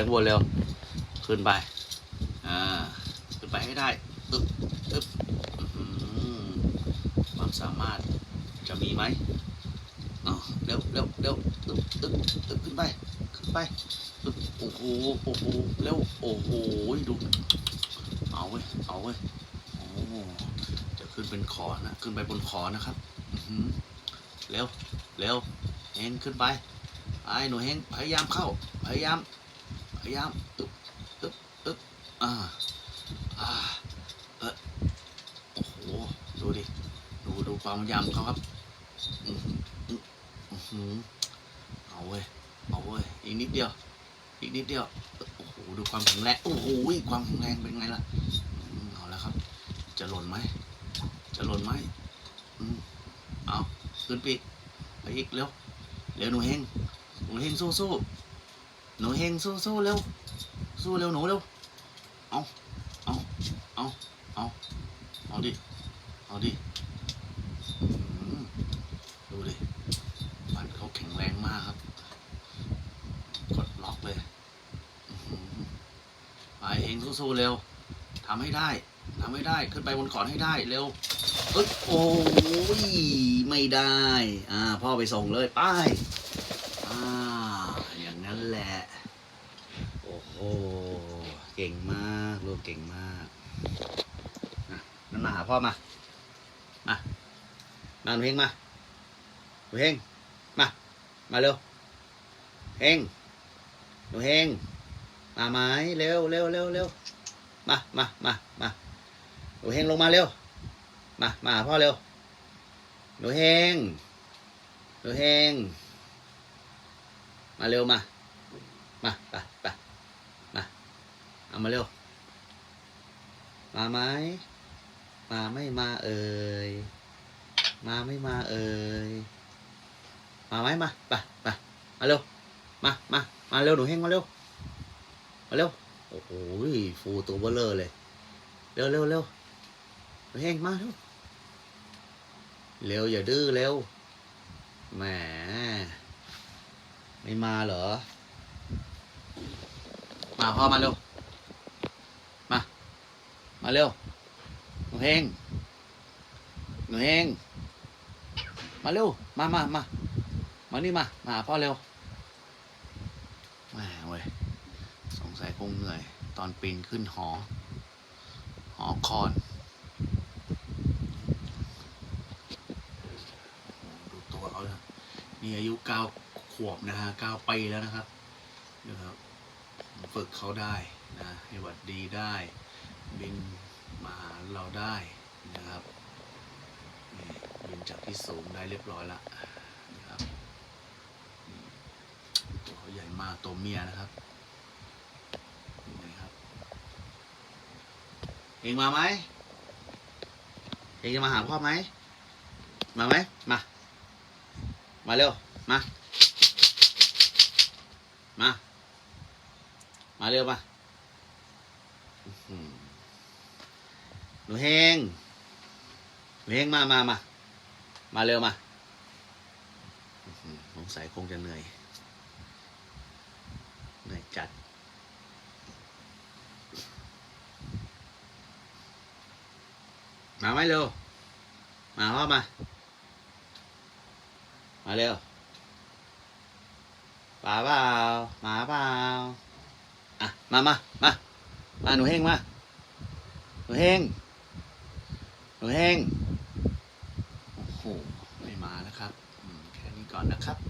ข้างบนเร็ว ขึ้นไป อ่า ขึ้นไปให้ได้อึ๊บอึ๊บความสามารถจะมีไหมอ๋อเร็วเร็วเร็วอึ๊บอึ๊บอึ๊บขึ้นไป ขึ้นไปอึ๊บโอ้โห โอ้โห เร็ว โอ้โห ดู เอาเว้ย เอาเว้ย โอ้จะขึ้นเป็นขอนะ ขึ้นไปบนขอนะครับเร็ว เร็ว เฮงขึ้นไป ไอ้หนูเฮงพยายามเข้า พยายาม พยายามอึ๊บอึ๊บอึ๊บอ่าอ่าเออโอ้โหดูดิดูดูความพยายามของเขาครับอือหืออื้อหือเอาเว้ยเอาเว้ยอีกนิดเดียว อีกนิดเดียวโอ้โหดูความแข็งแรงโอ้โหความแข็งแรงเป็นไงล่ะเอาแล้วครับ จะหล่นไหมจะหล่นไหมอืมเอาขึ้นปีกไปอีกเร็วเร็วหนูเฮงหนูเฮงสู้สู้ หนูเฮงสู้สู้เร็ว สู้เร็วหนูเร็ว เอา เอา เอา เอา เอาดิ เอาดิดูดิฟันเขาแข็งแรงมากครับ กดล็อกเลยอื้อหือไปเองสู้เร็วทำให้ได้ทำให้ได้ ขึ้นไปบนขอนให้ได้เร็วเอ้ยโอ้ยไม่ได้ อ่า พ่อไปส่งเลย ไปายอ่า อย่างนั้นแหละ โอ้โห เก่งมาก ลูกเก่งมากนั่นมาหาพ่อมา มามาหนูเฮงมาหนูเฮงมา มาเร็วเฮงหนูเฮงมาไหมเร็วเร็วเร็วเร็วมามามามาหนูเฮงลงมาเร็ว มา มาหาพ่อเร็วหนูเฮงหนูเฮงมาเร็วมา มา ไปไป เอามาเร็ว มาไหม มาไม่มาเอ่ย มาไม่มาเอ่ย มาไหมมาไปไปมาเร็ว มามามาเร็วหนูเฮงมาเร็ว มาเร็ว โอ้โหฟูตัวเบลเลอร์เลย เร็วเร็วเร็วหนูเฮงมาเร็ว เร็วอย่าดื้อเร็ว แหม ไม่มาเหรอ มาพ่อมาเร็ว มาเร็วหนูเฮงหนูเฮงมาเร็ว มามามามานี่มา มาพ่อเร็วแหมเว้ย สงสัยคงเหนื่อย ตอนปีนขึ้นหอ หอคอนดูตัวเขาเลยนี่อายุเก้าขวบนะฮะเก้าปีแล้วนะครับนะครับ ฝึกเขาได้นะให้หวัดดีได้ บินมาหาเราได้นะครับบินจากที่สูงได้เรียบร้อยละนะครับตัวเขาใหญ่มากตัวเมียนะครับนี่ครับ เองมาไหมเองจะมาหาพ่อไหมมาไหมมา มาเร็ว มา มา มาเร็วมา นูเฮงหนูเฮงมามามามาเร็วมาสงสัยคงจะเหนื่อย เหนื่อยจัด มาไหมเร็ว มาพ่อมา มาเร็วป่าเปล่าหมาเปล่าอะ มามามามาหนูเฮงมาหนูเฮง หนูเฮงโอ้โหไม่มาแล้วครับแค่นี้ก่อนนะครับ